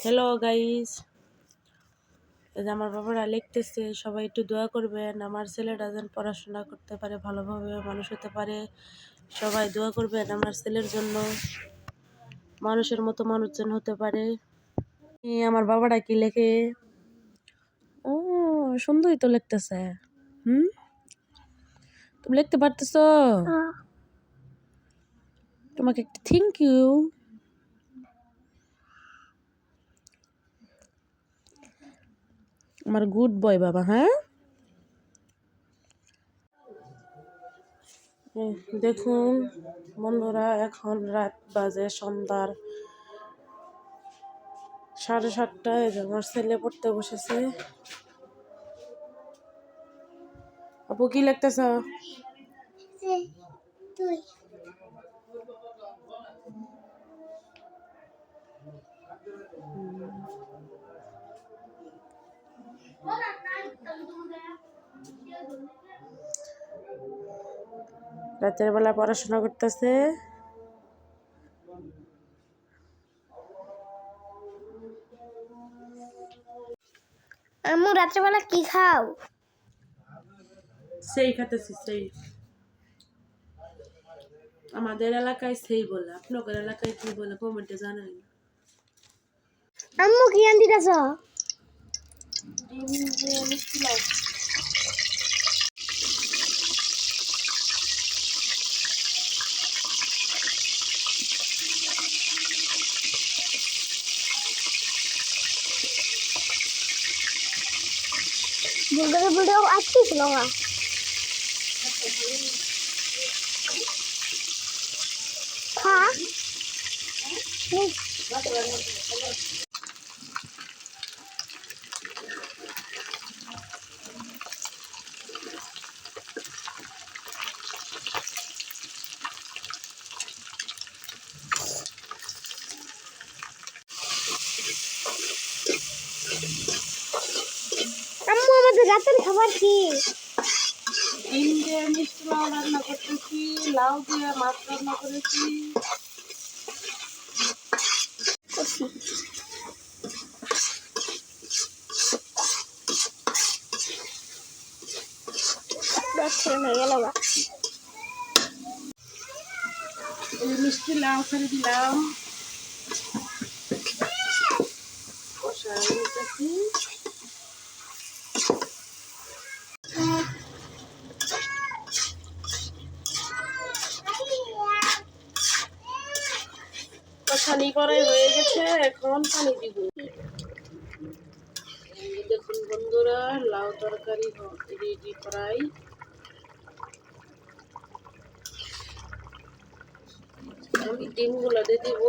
Hello guys এই যে আমার বাবারা লিখতেছে সবাই একটু দোয়া করবেন। আমার ছেলেটা যেন পড়াশোনা করতে পারে ভালোভাবে মানুষ হতে পারে। সবাই দোয়া করবেন আমার ছেলের জন্য। মানুষের মতো মানুষজন হতে পারে। আমার বাবাটা কি লেখে? ও সুন্দরই তো লিখতেছে। হুম? তুমি লিখতে পারতেছ? তোমাকে একটা থ্যাংক ইউ আমার গুড বয় বাবা হ্যাঁ? দেখুন, বন্ধুরা, এখন রাত বাজে সন্ধ্যার সাড়ে সাতটায় আমার ছেলে পড়তে বসেছে। আপু, কি লিখতেছ? রাতের বেলা পড়াশোনা করতেছে। আম্মু রাত্রেবেলা কি খাও? সেই খাতেছি সেই। আমাদের এলাকায় সেই বলে আপনাদের এলাকায় কি বলে কমেন্টে জানাই আম্মু কি আনতে গেছ? বুলগার ভিডিও আজকে ছিল না। খা আম্মু আমাদের রাতের খাবার কি? দিয়ে মিষ্টি লাউ রান্না করতেছি, লাউ দিয়ে মাছ রান্না করেছি। মিষ্টি লাউ ছেড়ে দিলাম। কষানি করাই হয়ে গেছে, এখন পানি দিব। দেখুন বন্ধুরা, লাউ তরকারি রেডি করাই। আমি ডিমগুলো দিয়ে দিব।